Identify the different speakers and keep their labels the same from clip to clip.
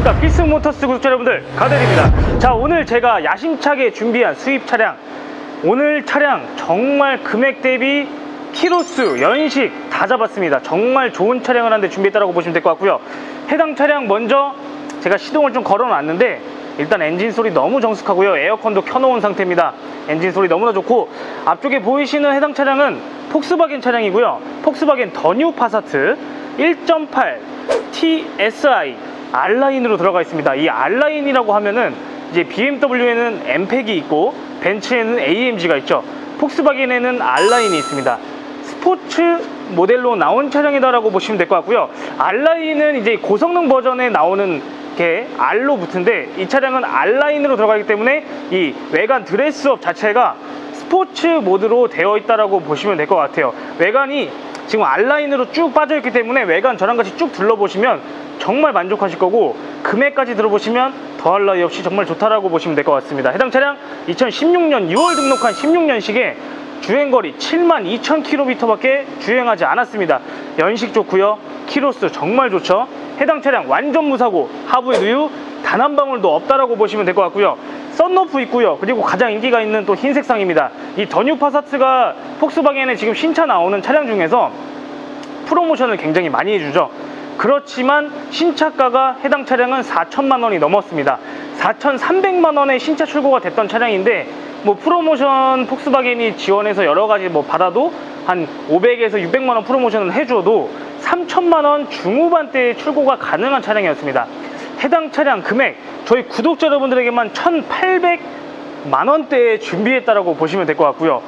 Speaker 1: 안녕하십니까. 필승 모터스 구독자 여러분들 가들입니다. 자 오늘 제가 야심차게 준비한 수입 차량. 오늘 차량 정말 금액 대비 키로수 연식 다 잡았습니다. 정말 좋은 차량을 한대 준비했다고 보시면 될 것 같고요. 해당 차량 먼저 제가 시동을 좀 걸어 놨는데 일단 엔진 소리 너무 정숙하고요. 에어컨도 켜놓은 상태입니다. 엔진 소리 너무나 좋고 앞쪽에 보이시는 해당 차량은 폭스바겐 차량이고요. 폭스바겐 더뉴 파사트 1.8 TSI R라인으로 들어가 있습니다. 이 R라인이라고 하면은 이제 BMW에는 엠팩이 있고 벤츠에는 AMG가 있죠. 폭스바겐에는 R라인이 있습니다. 스포츠 모델로 나온 차량이다라고 보시면 될 것 같고요. R라인은 이제 고성능 버전에 나오는 게 R로 붙은데 이 차량은 R라인으로 들어가기 때문에 이 외관 드레스업 자체가 스포츠 모드로 되어 있다라고 보시면 될 것 같아요. 외관이 지금 R라인으로 쭉 빠져 있기 때문에 외관 저랑 같이 쭉 둘러보시면 정말 만족하실 거고 금액까지 들어보시면 더할 나위 없이 정말 좋다라고 보시면 될 것 같습니다. 해당 차량 2016년 6월 등록한 16년식에 주행거리 7만 2천 킬로미터밖에 주행하지 않았습니다. 연식 좋고요. 키로수 정말 좋죠. 해당 차량 완전 무사고 하부에 누유 단 한 방울도 없다라고 보시면 될 것 같고요. 썬루프 있고요. 그리고 가장 인기가 있는 또 흰색상입니다. 이 더뉴 파사트가 폭스바겐의 지금 신차 나오는 차량 중에서 프로모션을 굉장히 많이 해주죠. 그렇지만 신차가가 해당 차량은 4천만 원이 넘었습니다. 4,300만 원에 신차 출고가 됐던 차량인데 뭐 프로모션 폭스바겐이 지원해서 여러 가지 뭐 받아도 한 500에서 600만 원 프로모션을 해줘도 3천만 원 중후반대에 출고가 가능한 차량이었습니다. 해당 차량 금액 저희 구독자 여러분들에게만 1,800만 원대에 준비했다라고 보시면 될 것 같고요.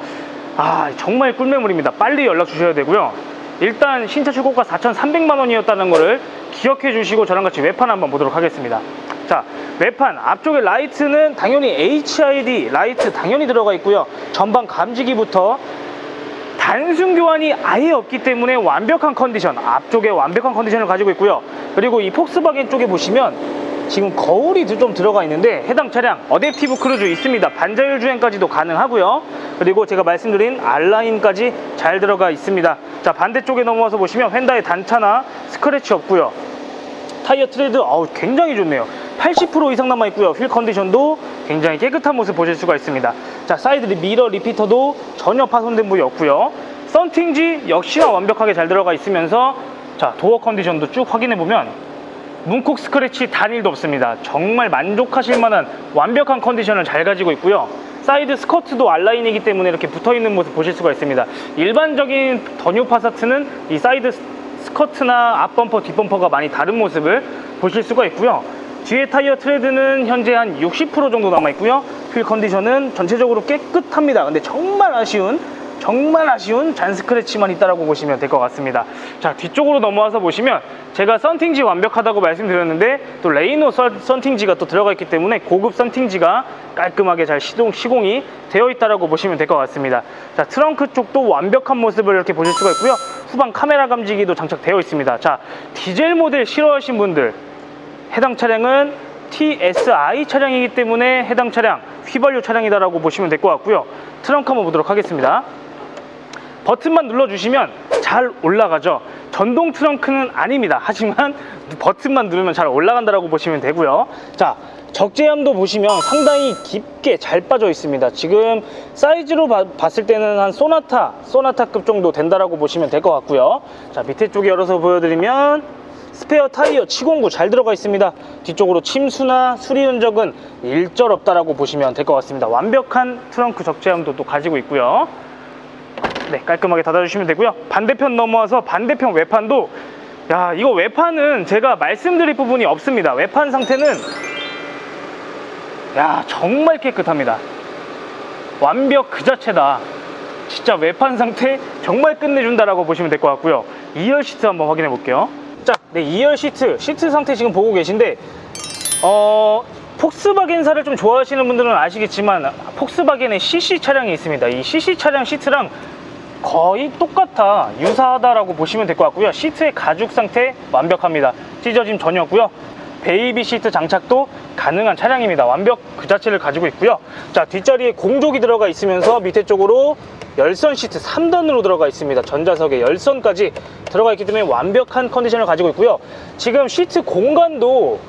Speaker 1: 아 정말 꿀매물입니다. 빨리 연락 주셔야 되고요. 일단 신차 출고가 4,300만 원이었다는 거를 기억해 주시고 저랑 같이 외판 한번 보도록 하겠습니다. 자, 외판 앞쪽에 라이트는 당연히 HID 라이트 당연히 들어가 있고요. 전방 감지기부터 단순 교환이 아예 없기 때문에 완벽한 컨디션, 앞쪽에 완벽한 컨디션을 가지고 있고요. 그리고 이 폭스바겐 쪽에 보시면 지금 거울이 좀 들어가 있는데 해당 차량 어댑티브 크루즈 있습니다. 반자율 주행까지도 가능하고요. 그리고 제가 말씀드린 R라인까지 잘 들어가 있습니다. 자 반대쪽에 넘어와서 보시면 휀다의 단차나 스크래치 없고요. 타이어 트레드 어우 굉장히 좋네요 80% 이상 남아 있고요 휠 컨디션도 굉장히 깨끗한 모습 보실 수가 있습니다 자 사이드 미러 리피터도 전혀 파손된 부위 없고요 썬팅지 역시나 완벽하게 잘 들어가 있으면서 자 도어 컨디션도 쭉 확인해 보면 문콕 스크래치 단일도 없습니다 정말 만족하실 만한 완벽한 컨디션을 잘 가지고 있고요 사이드 스커트도 R라인이기 때문에 이렇게 붙어있는 모습 보실 수가 있습니다 일반적인 더뉴 파사트는 이 사이드 스커트나 앞범퍼, 뒷범퍼가 많이 다른 모습을 보실 수가 있고요. 뒤에 타이어 트레드는 현재 한 60% 정도 남아 있고요. 휠 컨디션은 전체적으로 깨끗합니다. 근데 정말 아쉬운 정말 아쉬운 잔 스크래치만 있다라고 보시면 될 것 같습니다. 자 뒤쪽으로 넘어와서 보시면 제가 썬팅지 완벽하다고 말씀드렸는데 또 레이노 썬- 썬팅지가 또 들어가 있기 때문에 고급 썬팅지가 깔끔하게 잘 시동 시공이 되어 있다라고 보시면 될 것 같습니다. 자 트렁크 쪽도 완벽한 모습을 이렇게 보실 수가 있고요. 후방 카메라 감지기도 장착되어 있습니다. 자 디젤 모델 싫어하신 분들 해당 차량은 TSI 차량이기 때문에 해당 차량 휘발유 차량이다라고 보시면 될 것 같고요. 트렁크 한번 보도록 하겠습니다. 버튼만 눌러주시면 잘 올라가죠. 전동 트렁크는 아닙니다. 하지만 버튼만 누르면 잘 올라간다라고 보시면 되고요. 자, 적재함도 보시면 상당히 깊게 잘 빠져 있습니다. 지금 사이즈로 봐- 봤을 때는 한 소나타, 소나타급 정도 된다라고 보시면 될 것 같고요. 자, 밑에 쪽에 열어서 보여드리면 스페어 타이어 치공구 잘 들어가 있습니다. 뒤쪽으로 침수나 수리 흔적은 일절 없다라고 보시면 될 것 같습니다. 완벽한 트렁크 적재함도 또 가지고 있고요. 네, 깔끔하게 닫아주시면 되고요. 반대편 넘어와서 반대편 외판도 야, 이거 외판은 제가 말씀드릴 부분이 없습니다. 외판 상태는 야, 정말 깨끗합니다. 완벽 그 자체다. 진짜 외판 상태 정말 끝내준다라고 보시면 될 것 같고요. 2열 시트 한번 확인해 볼게요. 자, 네, 2열 시트, 시트 상태 지금 보고 계신데, 어, 폭스바겐사를 좀 좋아하시는 분들은 아시겠지만, 폭스바겐의 CC 차량이 있습니다. 이 CC 차량 시트랑 거의 똑같아. 유사하다라고 보시면 될 것 같고요. 시트의 가죽 상태 완벽합니다. 찢어짐 전혀 없고요. 베이비 시트 장착도 가능한 차량입니다. 완벽 그 자체를 가지고 있고요. 자 뒷자리에 공족이 들어가 있으면서 밑에 쪽으로 열선 시트 3단으로 들어가 있습니다. 전자석에 열선까지 들어가 있기 때문에 완벽한 컨디션을 가지고 있고요. 지금 시트 공간도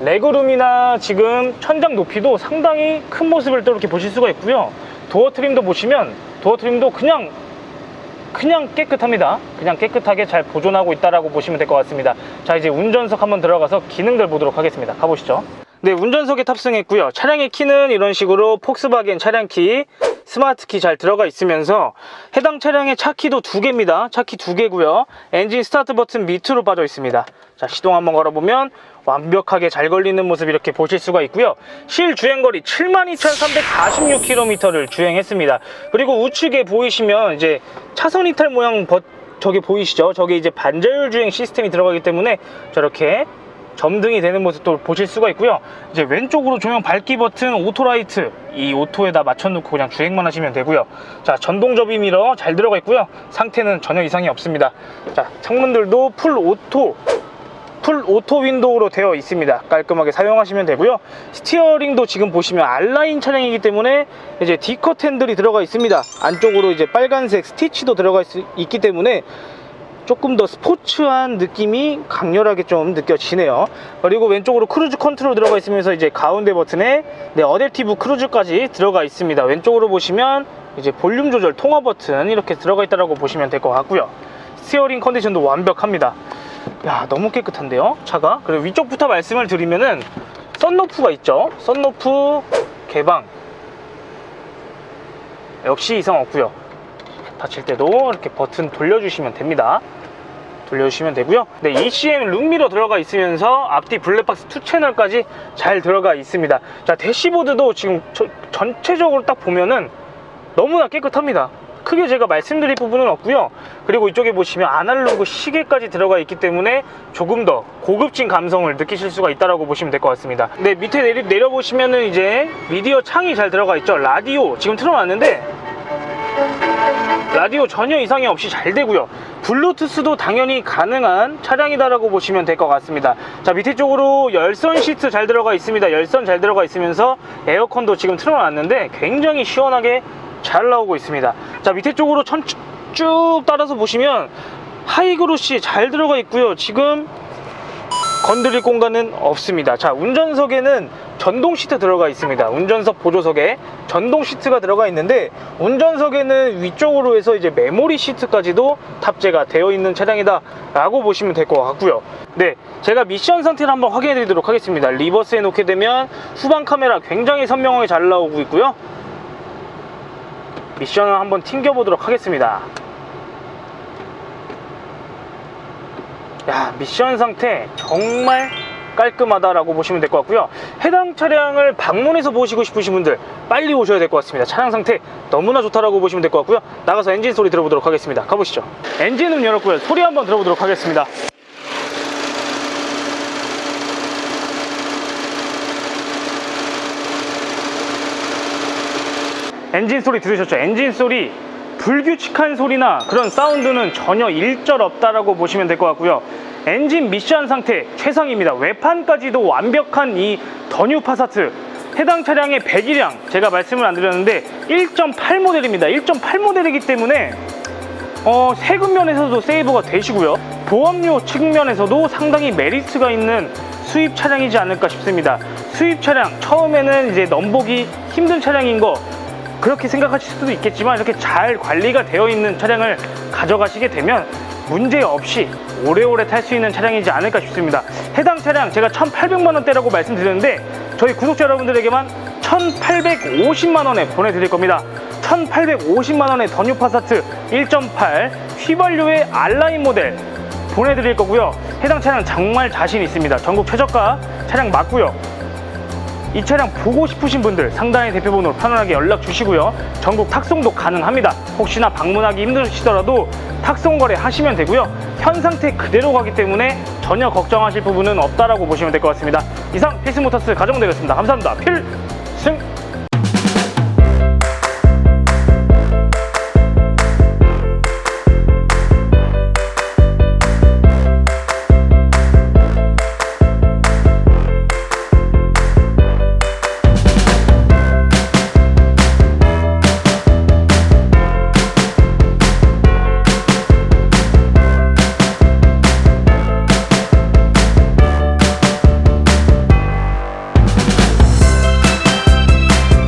Speaker 1: 레그룸이나 지금 천장 높이도 상당히 큰 모습을 또 이렇게 보실 수가 있고요. 도어 트림도 보시면 도어 트림도 그냥 그냥 깨끗합니다. 그냥 깨끗하게 잘 보존하고 있다라고 보시면 될 것 같습니다. 자, 이제 운전석 한번 들어가서 기능들 보도록 하겠습니다. 가보시죠. 네, 운전석에 탑승했고요. 차량의 키는 이런 식으로 폭스바겐 차량 키, 스마트 키 잘 들어가 있으면서 해당 차량의 차 키도 두 개입니다. 차키 두 개고요. 엔진 스타트 버튼 밑으로 빠져 있습니다. 자, 시동 한번 걸어보면 완벽하게 잘 걸리는 모습 이렇게 보실 수가 있고요. 실 주행거리 72,346km를 주행했습니다. 그리고 우측에 보이시면 이제 차선 이탈 모양 버, 저기 보이시죠? 저게 이제 반자율 주행 시스템이 들어가기 때문에 저렇게 점등이 되는 모습도 보실 수가 있고요. 이제 왼쪽으로 조명 밝기 버튼 오토라이트 이 오토에다 맞춰놓고 그냥 주행만 하시면 되고요. 자 전동 접이 미러 잘 들어가 있고요. 상태는 전혀 이상이 없습니다. 자 창문들도 풀 오토 풀 오토 윈도우로 되어 있습니다. 깔끔하게 사용하시면 되고요. 스티어링도 지금 보시면 알라인 차량이기 때문에 이제 디컷 핸들이 들어가 있습니다. 안쪽으로 이제 빨간색 스티치도 들어가 있, 기 때문에 조금 더 스포츠한 느낌이 강렬하게 좀 느껴지네요. 그리고 왼쪽으로 크루즈 컨트롤 들어가 있으면서 이제 가운데 버튼에 네, 어댑티브 크루즈까지 들어가 있습니다. 왼쪽으로 보시면 이제 볼륨 조절 통화 버튼 이렇게 들어가 있다고 보시면 될 것 같고요. 스티어링 컨디션도 완벽합니다. 야 너무 깨끗한데요? 차가? 그리고 위쪽부터 말씀을 드리면은 썬루프가 있죠? 썬루프 개방. 역시 이상 없고요. 닫힐 때도 이렇게 버튼 돌려주시면 됩니다. 돌려주시면 되고요. 네, ECM 룸미러 들어가 있으면서 앞뒤 블랙박스 2 채널까지 잘 들어가 있습니다. 자 대시보드도 지금 저- 전체적으로 딱 보면은 너무나 깨끗합니다 크게 제가 말씀드릴 부분은 없고요. 그리고 이쪽에 보시면 아날로그 시계까지 들어가 있기 때문에 조금 더 고급진 감성을 느끼실 수가 있다고 보시면 될 것 같습니다. 네 밑에 내리, 내려보시면은 이제 미디어 창이 잘 들어가 있죠? 라디오. 지금 틀어놨는데 라디오 전혀 이상이 없이 잘 되고요. 블루투스도 당연히 가능한 차량이다라고 보시면 될 것 같습니다. 자 밑에 쪽으로 열선 시트 잘 들어가 있습니다. 열선 잘 들어가 있으면서 에어컨도 지금 틀어놨는데 굉장히 시원하게 잘 나오고 있습니다 자 밑에 쪽으로 천, 쭉 따라서 보시면 하이그로시 잘 들어가 있고요 지금 건드릴 공간은 없습니다. 자, 운전석에는 전동 시트 들어가 있습니다. 운전석 보조석에 전동 시트가 들어가 있는데 운전석에는 위쪽으로 해서 이제 메모리 시트까지도 탑재가 되어 있는 차량이다 라고 보시면 될 것 같고요. 네, 제가 미션 상태를 한번 확인해 드리도록 하겠습니다. 리버스에 놓게 되면 후방 카메라 굉장히 선명하게 잘 나오고 있고요. 미션을 한번 튕겨 보도록 하겠습니다. 야 미션 상태 정말 깔끔하다라고 보시면 될 것 같고요. 해당 차량을 방문해서 보시고 싶으신 분들 빨리 오셔야 될 것 같습니다. 차량 상태 너무나 좋다라고 보시면 될 것 같고요. 나가서 엔진 소리 들어보도록 하겠습니다. 가보시죠. 엔진은 열었고요. 소리 한번 들어보도록 하겠습니다 엔진 소리 들으셨죠? 엔진 소리 불규칙한 소리나 그런 사운드는 전혀 일절 없다라고 보시면 될 것 같고요. 엔진 미션 상태 최상입니다. 외판까지도 완벽한 이 더뉴 파사트 해당 차량의 배기량 제가 말씀을 안 드렸는데 1.8 모델입니다. 1.8 모델이기 때문에 어, 세금 면에서도 세이브가 되시고요. 보험료 측면에서도 상당히 메리트가 있는 수입 차량이지 않을까 싶습니다. 수입 차량 처음에는 이제 넘보기 힘든 차량인 거 그렇게 생각하실 수도 있겠지만 이렇게 잘 관리가 되어 있는 차량을 가져가시게 되면 문제 없이 오래오래 탈 수 있는 차량이지 않을까 싶습니다. 해당 차량 제가 1,800만 원대라고 말씀드렸는데 저희 구독자 여러분들에게만 1,850만 원에 보내드릴 겁니다. 1,850만 원의 더뉴 파사트 1.8 휘발유의 알라인 모델 보내드릴 거고요. 해당 차량 정말 자신 있습니다. 전국 최저가 차량 맞고요. 이 차량 보고 싶으신 분들 상단의 대표번호로 편안하게 연락 주시고요. 전국 탁송도 가능합니다. 혹시나 방문하기 힘드시더라도 탁송 거래 하시면 되고요. 현 상태 그대로 가기 때문에 전혀 걱정하실 부분은 없다라고 보시면 될 것 같습니다. 이상 필스모터스 가정되겠습니다. 감사합니다. 필승!